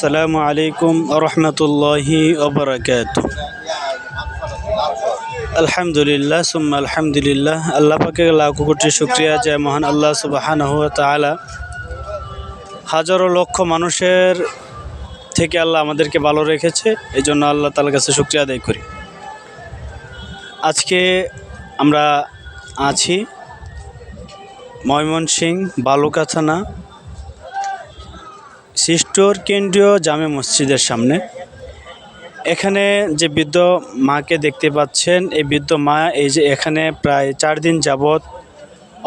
আসসালামু আলাইকুম রহমতুল্লাহি ওবরাকাত আলহামদুলিল্লাহ, সুম্মা আলহামদুলিল্লাহ। আল্লাহ পাকে লাখ কোটি শুক্রিয়া যে মহান আল্লাহ সুবাহানহু তাআলা হাজারো লক্ষ মানুষের থেকে আল্লাহ আমাদেরকে ভালো রেখেছে এই জন্য আল্লাহ তালার কাছে শুক্রিয়া আদায় করি। আজকে আমরা আছি ময়মনসিং বালুকা থানা সিস্টোর কেন্দ্রীয় জামে মসজিদের সামনে। এখানে যে বৃদ্ধ মাকে দেখতে পাচ্ছেন, এই বৃদ্ধ মা এই যে এখানে প্রায় চার দিন যাবৎ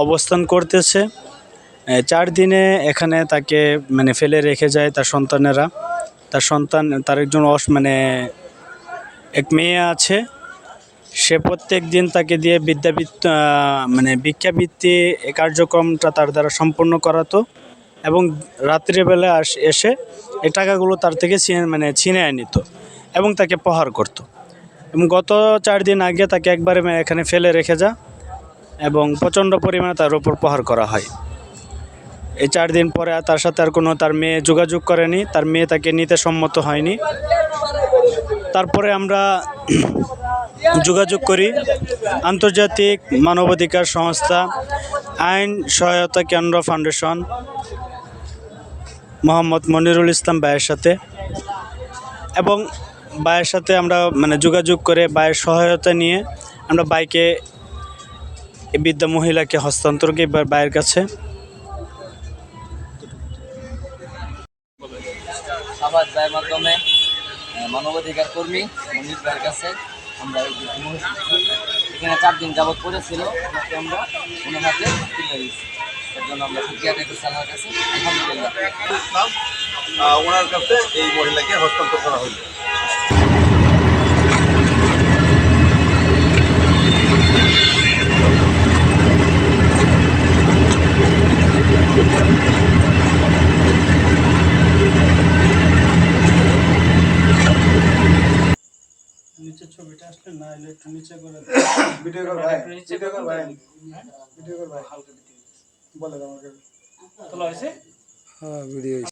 অবস্থান করতেছে। চার দিনে এখানে তাকে মানে ফেলে রেখে যায় তার সন্তানেরা। তার সন্তান, তার একজন অস মানে এক মেয়ে আছে। সে প্রত্যেক দিন তাকে দিয়ে বিদ্যাবৃত্ত মানে ভিক্ষাবৃত্তি কার্যক্রমটা তার দ্বারা সম্পন্ন করাতো। এবং রাত্রিবেলা এসে এই টাকাগুলো তার থেকে ছিনে মানে ছিনে নিত এবং তাকে প্রহার করত। এবং গত চার দিন আগে তাকে একবারে এখানে ফেলে রেখে যা এবং প্রচণ্ড পরিমাণে তার উপর প্রহার করা হয়। এই চার দিন পরে তার সাথে আর কোনো, তার মেয়ে যোগাযোগ করেনি, তার মেয়ে তাকে নিতে সম্মত হয়নি। তারপরে আমরা যোগাযোগ করি। আন্তর্জাতিক মানবাধিকার সংস্থা, আইন সহায়তা কেন্দ্র ফাউন্ডেশন মোহাম্মদ মনিরুল ইসলাম ভাইয়ের সাথে। এবং ভাইয়ের সাথে আমরা মানে যোগাযোগ করে ভাইয়ের সহায়তা নিয়ে আমরা বাইকে বৃদ্ধা মহিলাকে হস্তান্তর করি ভাইয়ের কাছে। মানবাধিকার কর্মী মনির ভাইয়ের কাছে আমরা এখানে চার দিন যাবৎ পড়েছিল। আমরা ওনার হাতে তুলে দিয়েছি। এর জন্য আমরা সুখিয়া দেখেছি আমার কাছে আলহামদুলিল্লাহ। ইসলাম ওনার কাছে এই মহিলাকে হস্তান্তর করা হয়েছে নিচে ছবিটা আসলে না এলে একটু নিচে করে ভিডিও কর ভাই। ভিডিও কর ভাই। ভিডিও কর ভাই। বলে দাও আমাকে তোলা হয়েছে? হ্যাঁ ভিডিও